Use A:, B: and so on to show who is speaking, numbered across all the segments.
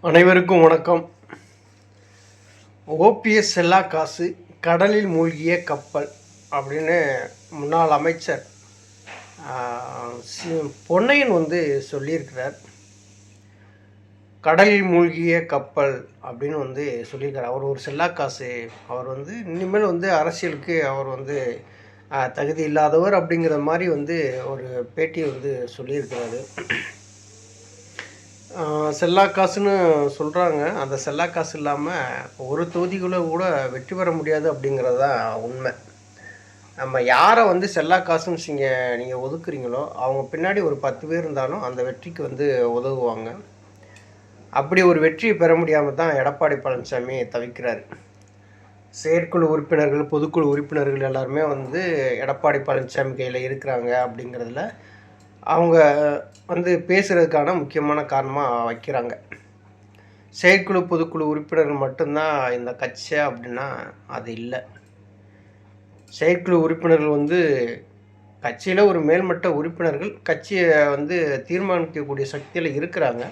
A: அனைவருக்கும் வணக்கம். ஓபிஎஸ் செல்லா காசு கடலில் மூழ்கிய கப்பல் அப்படின்னு முன்னாள் அமைச்சர் சி- பொன்னையன் வந்து சொல்லியிருக்கிறார். கடலில் மூழ்கிய கப்பல் அப்படின்னு வந்து சொல்லியிருக்கார் அவர் ஒரு செல்லா காசு. அவர் வந்து இனிமேல் வந்து அரசியலுக்கு அவர் வந்து தகுதி இல்லாதவர் அப்படிங்கிற மாதிரி வந்து ஒரு பேட்டி வந்து சொல்லியிருக்கிறாரு. செல்லா காசுன்னு சொல்கிறாங்க அந்த செல்லா காசு இல்லாமல் ஒரு தொகுதிக்குள்ளே கூட வெற்றி பெற முடியாது அப்படிங்கிறது தான் உண்மை. நம்ம யாரை வந்து செல்லா காசுன்னு நீங்கள் நீங்கள் ஒதுக்குறீங்களோ அவங்க பின்னாடி ஒரு பத்து பேர் இருந்தாலும் அந்த வெற்றிக்கு வந்து உதவுவாங்க. அப்படி ஒரு வெற்றியை பெற முடியாமல் தான் எடப்பாடி பழனிசாமி தவிக்கிறார். செயற்குழு உறுப்பினர்கள் பொதுக்குழு உறுப்பினர்கள் எல்லாருமே வந்து எடப்பாடி பழனிசாமி கையில் இருக்கிறாங்க அப்படிங்கிறதுல அவங்க வந்து பேசுகிறதுக்கான முக்கியமான காரணமாக வைக்கிறாங்க. செயற்குழு பொதுக்குழு உறுப்பினர்கள் மட்டும்தான் இந்த கட்சி அப்படின்னா அது இல்லை. செயற்குழு உறுப்பினர்கள் வந்து கட்சியில் ஒரு மேல்மட்ட உறுப்பினர்கள் கட்சியை வந்து தீர்மானிக்கக்கூடிய சக்தியில் இருக்கிறாங்க.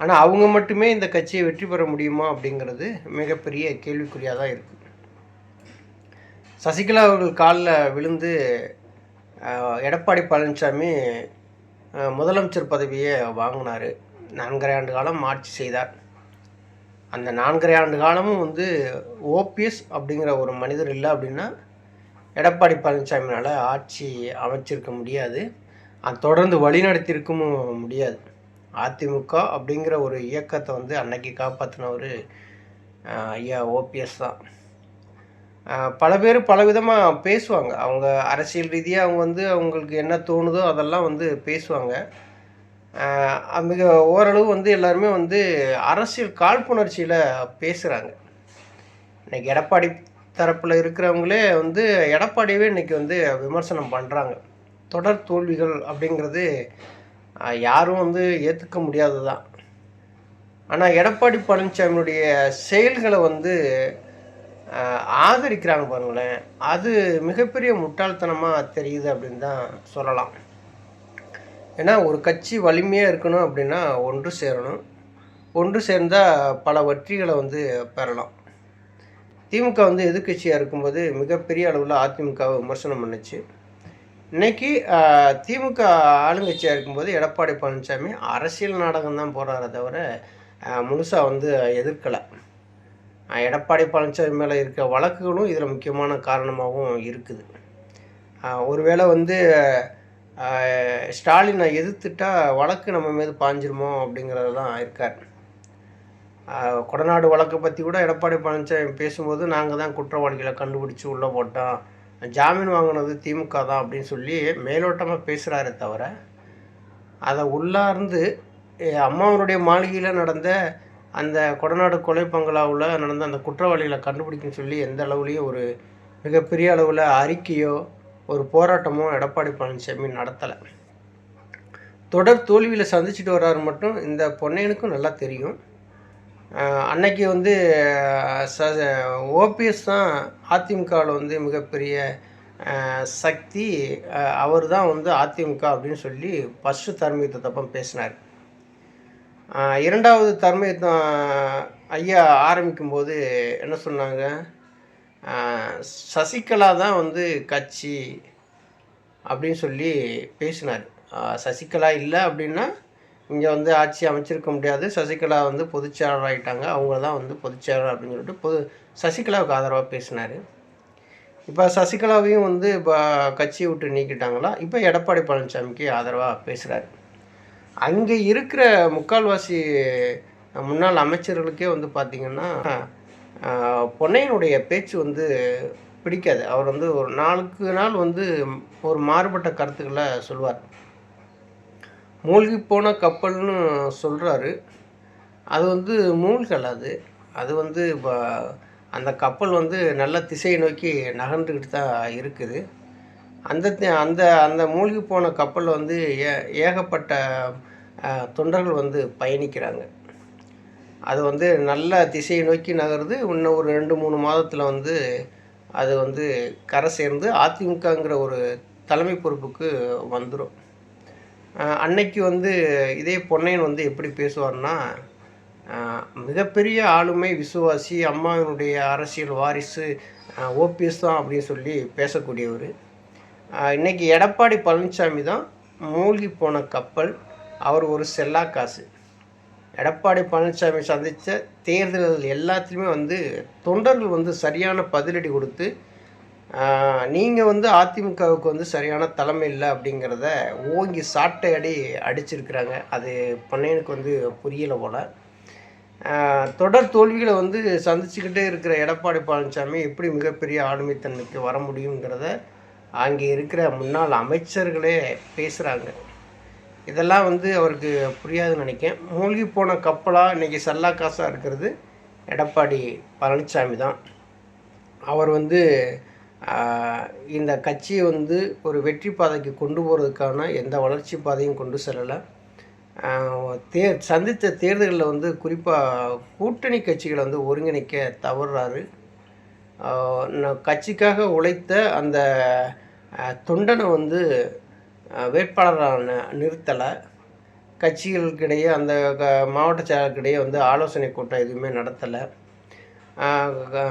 A: ஆனால் அவங்க மட்டுமே இந்த கட்சியை வெற்றி பெற முடியுமா அப்படிங்கிறது மிகப்பெரிய கேள்விக்குறியாக தான் இருக்குது சசிகலா அவர்கள் காலில் விழுந்து எடப்பாடி பழனிசாமி முதலமைச்சர் பதவியை வாங்கினார். நான்கரை ஆண்டு காலம் ஆட்சி செய்தார். அந்த நான்கரை ஆண்டு காலமும் வந்து ஓபிஎஸ் அப்படிங்கிற ஒரு மனிதர் இல்லை அப்படின்னா எடப்பாடி பழனிசாமினால் ஆட்சி அமைச்சிருக்க முடியாது. அது தொடர்ந்து வழிநடத்தியிருக்கும் முடியாது. அதிமுக அப்படிங்கிற ஒரு இயக்கத்தை வந்து அன்னைக்கு காப்பாற்றினவர் ஐயா ஓபிஎஸ் தான். பல பேர் பலவிதமாக பேசுவாங்க. அவங்க அரசியல் ரீதியாக அவங்க வந்து அவங்களுக்கு என்ன தோணுதோ அதெல்லாம் வந்து பேசுவாங்க. மிக ஓரளவு வந்து எல்லாருமே வந்து அரசியல் காழ்ப்புணர்ச்சியில் பேசுகிறாங்க இன்னைக்கு எடப்பாடி தரப்பில் இருக்கிறவங்களே வந்து எடப்பாடியவே இன்றைக்கி வந்து விமர்சனம் பண்ணுறாங்க தொடர் தோல்விகள் அப்படிங்கிறது யாரும் வந்து ஏற்றுக்க முடியாதது தான் ஆனால் எடப்பாடி பழனிசாமியுடைய செயல்களை வந்து ஆதரிக்கிறாங்க பாருங்களேன். அது மிகப்பெரிய முட்டாள்தனமாக தெரியுது அப்படின்னு தான் சொல்லலாம். ஏன்னா ஒரு கட்சி வலிமையாக இருக்கணும் அப்படின்னா ஒன்று சேரணும். ஒன்று சேர்ந்தால் பல வெற்றிகளை வந்து பெறலாம். திமுக வந்து எதிர்க்கட்சியாக இருக்கும்போது மிகப்பெரிய அளவில் அதிமுகவை விமர்சனம் பண்ணுச்சு. இன்னைக்கு திமுக ஆளுங்கட்சியாக இருக்கும்போது எடப்பாடி பழனிசாமி அரசியல் நாடகம் தான் போடுறாரே தவிர முழுசாக வந்து எதிர்க்கலை. எடப்பாடி பழனிசாமி மேலே இருக்க வழக்குகளும் இதில் முக்கியமான காரணமாகவும் இருக்குது. ஒருவேளை வந்து ஸ்டாலினை எதிர்த்துட்டா வழக்கு நம்ம மீது பாஞ்சிருமோ அப்படிங்கிறது தான் இருக்கார் கொடநாடு வழக்கை பற்றி கூட எடப்பாடி பழனிசாமி பேசும்போது நாங்கள் தான் குற்றவாளிகளை கண்டுபிடிச்சி உள்ளே போட்டோம். ஜாமீன் வாங்கினது திமுக தான் அப்படின்னு சொல்லி மேலோட்டமாக பேசுகிறாரே தவிர அதை உள்ளார்ந்து அம்மாவனுடைய மாளிகையில் நடந்த அந்த கொடநாடு கொலை பங்களாவில் நடந்த அந்த குற்றவாளிகளை கண்டுபிடிக்கணும்னு சொல்லி எந்த அளவுலேயும் ஒரு மிகப்பெரிய அளவில் அறிக்கையோ ஒரு போராட்டமோ எடப்பாடி பழனிசாமி நடத்தலை. தொடர் தோல்வியில் சந்திச்சுட்டு வர்றாரு மட்டும் இந்த பொன்னையனுக்கும் நல்லா தெரியும். அன்னைக்கு வந்து ச ஓபிஎஸ் தான் அதிமுகவில் வந்து மிகப்பெரிய சக்தி அவர் தான் வந்து அதிமுக அப்படின்னு சொல்லி ஃபஸ்ட்டு தர்மயுத்த தப்பம் பேசினார். இரண்டாவது தர்மயுத்தம் ஐயா ஆரம்பிக்கும்போது என்ன சொன்னாங்க? சசிகலா தான் வந்து கட்சி அப்படின்னு சொல்லி பேசினார். சசிகலா இல்லை அப்படின்னா இங்கே வந்து ஆட்சி அமைச்சிருக்க முடியாது. சசிகலா வந்து பொதுச்செயலாளர் ஆகிட்டாங்க அவங்க தான் வந்து பொதுச்செயலாளர் அப்படின்னு சொல்லிட்டு பொது சசிகலாவுக்கு ஆதரவாக பேசினார். இப்போ சசிகலாவையும் வந்து இப்போ கட்சியை விட்டு நீக்கிட்டாங்களா? இப்போ எடப்பாடி பழனிசாமிக்கு ஆதரவாக பேசுகிறாரு அங்கே இருக்கிற முக்கால்வாசி முன்னாள் அமைச்சர்களுக்கே வந்து பார்த்திங்கன்னா பொன்னையனுடைய பேச்சு வந்து பிடிக்காது. அவர் வந்து ஒரு நாளுக்கு நாள் வந்து ஒரு மாறுபட்ட கருத்துக்களை சொல்வார். மூழ்கி போன கப்பல்னு சொல்கிறாரு அது வந்து மூழ்கல் அது. அது வந்து இப்போ அந்த கப்பல் வந்து நல்ல திசையை நோக்கி நகர்ந்துக்கிட்டு தான் இருக்குது. அந்த அந்த அந்த மூழ்கி போன கப்பலில் வந்து ஏ ஏகப்பட்ட தொண்டர்கள் வந்து பயணிக்கிறாங்க. அது வந்து நல்ல திசையை நோக்கி நகருது. இன்னும் ஒரு ரெண்டு மூணு மாதத்தில் வந்து அது வந்து கரை சேர்ந்து அதிமுகங்கிற ஒரு தலைமை பொறுப்புக்கு வந்துடும் அன்னைக்கு வந்து இதே பொன்னையன் வந்து எப்படி பேசுவார்னா மிகப்பெரிய ஆளுமை விசுவாசி அம்மாவினுடைய அரசியல் வாரிசு ஓபிஎஸ் தான் அப்படின்னு சொல்லி பேசக்கூடியவர். இன்றைக்கி இன்னைக்கு எடப்பாடி பழனிசாமி தான் மூழ்கி போன கப்பல். அவர் ஒரு செல்லா காசு. எடப்பாடி பழனிசாமி சந்தித்த தேர்தல்கள் எல்லாத்துலேயுமே வந்து தொண்டர்கள் வந்து சரியான பதிலடி கொடுத்து நீங்கள் வந்து அதிமுகவுக்கு வந்து சரியான தலைமை இல்லை அப்படிங்கிறத ஓங்கி சாட்டை அடி அடிச்சிருக்கிறாங்க. அது பண்ணையனுக்கு வந்து புரியலை போல். தொடர் தோல்விகளை வந்து சந்திச்சுக்கிட்டே இருக்கிற எடப்பாடி பழனிசாமி எப்படி மிகப்பெரிய ஆளுமைத்தன்மைக்கு வர முடியுங்கிறத அங்கே இருக்கிற முன்னாள் அமைச்சர்களே பேசுகிறாங்க இதெல்லாம் வந்து அவருக்கு புரியாதுன்னு நினைக்கேன் மூழ்கி போன கப்பலாக இன்றைக்கி சல்லா காசாக இருக்கிறது எடப்பாடி பழனிசாமி தான். அவர் வந்து இந்த கட்சியை வந்து ஒரு வெற்றி பாதைக்கு கொண்டு போகிறதுக்கான எந்த வளர்ச்சி பாதையும் கொண்டு செல்லலை. தே சந்தித்த தேர்தலில் வந்து குறிப்பாக கூட்டணி கட்சிகளை வந்து ஒருங்கிணைக்க தவறுறாரு. கட்சிக்காக உழைத்த அந்த தொண்டனை வந்து ஆஹ், வேட்பாளராக நிறுத்தலை. கட்சிகளுக்கிடையே அந்த க- மாவட்ட செயலாளர்களிடையே வந்து ஆலோசனை கூட்டம் எதுவுமே நடத்தலை.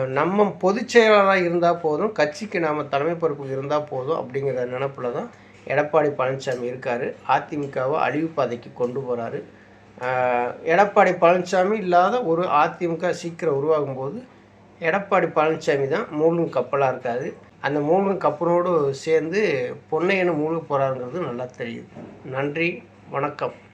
A: நம்ம பொதுச் செயலாளராக இருந்தால் போதும் கட்சிக்கு நாம் தலைமை பொறுப்பு இருந்தால் போதும் அப்படிங்கிற நினப்பில் தான் எடப்பாடி பழனிசாமி இருக்கார். அதிமுகவை அழிவு பாதைக்கு கொண்டு போகிறாரு எடப்பாடி பழனிசாமி இல்லாத ஒரு அதிமுக சீக்கிரம் உருவாகும் போது எடப்பாடி பழனிசாமி தான் மூலும் கப்பலாக இருக்காது அந்த மூழ்கும் கப்பனோடு சேர்ந்து பொன்னையனை மூழ்க போகிறாருங்கிறது நல்லா தெரியுது. நன்றி வணக்கம்.